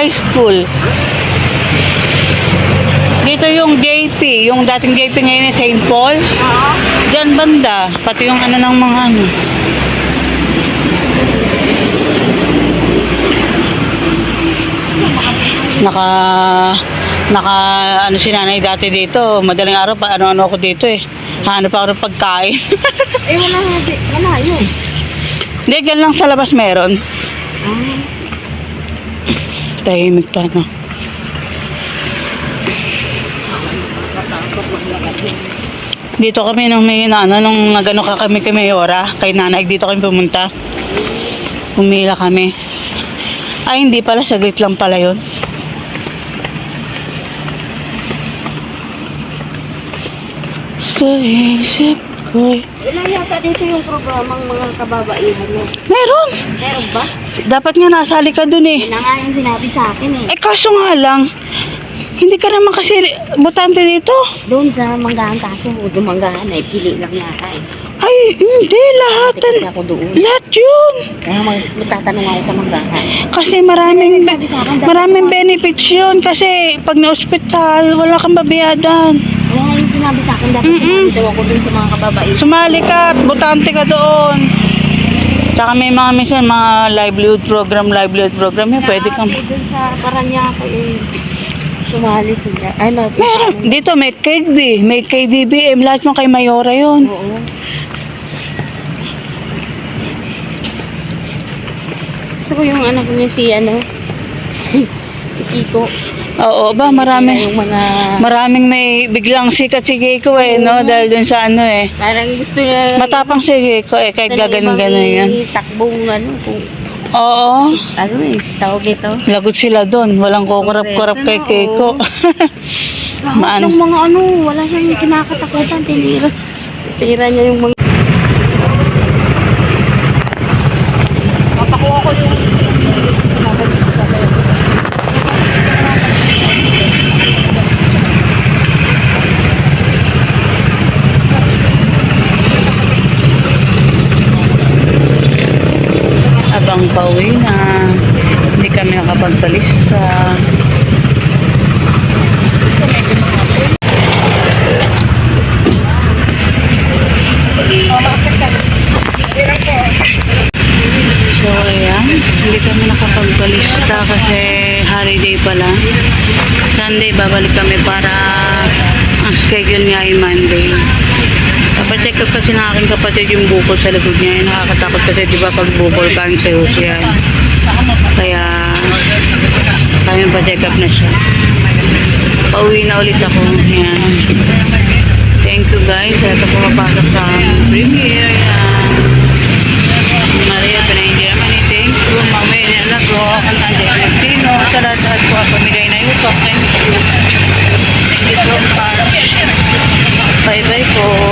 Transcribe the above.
High school. Dito yung JP, yung dating JP ngayon ay St. Paul. Oo. Diyan banda, pati yung ano ng mga ano. Naka naka ano si nanay dati dito, madaling araw pa ano-ano ako dito eh. Hanap ako ng pagkain. Eh, wala di- Wala yun. Hindi, lang sa labas meron. Ah. Tahimik pa, no? Dito kami nung may ano, nung nagano ka kami kay Mayora, kay nanay, dito kami pumunta. Pumila kami. Ay, hindi pala, saglit lang pala yun. Sa isip ko'y... Wala yata dito yung programang mga kababaihan mo. Meron! Meron ba? Dapat nga nasali ka dun eh. Yun na nga yung sinabi sa akin eh. Eh kaso nga lang, hindi ka naman kasi butante dito. Doon sa manggahan kaso, dumanggahan eh. Pili lang yata eh. Ay, hindi, lahat. Ako doon. Lahat yun. Kaya mag- magtatanong ako sa manggahan. Kasi maraming, dapat maraming benefits yun. Kasi pag na-hospital, wala kang babayadan. Kaya nga yung sinabi sa akin, dapat sumali daw ako doon sa mga kababaihan. Sumali ka at butante ka doon. Tsaka may mga minsan, mga livelihood program, livelihood program, yun, pwede kang... Grabe, Doon sa Paranaque eh. Sumali sila. Ay, no, Meron. Dito may KD, may KDBM, lahat yung kay Mayora yun. Oo. Gusto ko yung anak niya si ano, si Kiko. Oo ba, marami. Yung mga, Maraming may biglang sikat si Keiko eh, no? Dahil dun sa ano eh. parang gusto niya. Matapang si Keiko eh, kahit gaganon-ganon yan. Takbong ano, kung, Oo. ano eh, tawag ito. Lagot sila doon. Walang kukurap-kurap kay Keiko. Lahat Maano? ng mga ano, wala siyang kinakatakutan, tinira. Tinira niya yung mga... Mapakuha ko yung... Abang pauwi na. Hindi kami nakapagbalista. So, ayan. Hindi kami nakapagbalista kasi holiday pala. Sunday, babalik kami para ang schedule niya ay Monday. Nabagtag kasi ng aking kapatid yung bukol sa likod niya. Yung nakakatakot kasi di ba pag bukol cancerous yan. Kaya kami pa check up na siya. Pauwi na ulit ako. Yan. Thank you guys. Ito pumapasok sa premiere. Yan. Maria Penang Germany. Thank you. Mamay na lang po. Ang tanda yung Martino. Sa lahat po ako bigay na yung talk. Thank you. Thank you so much. Bye bye po.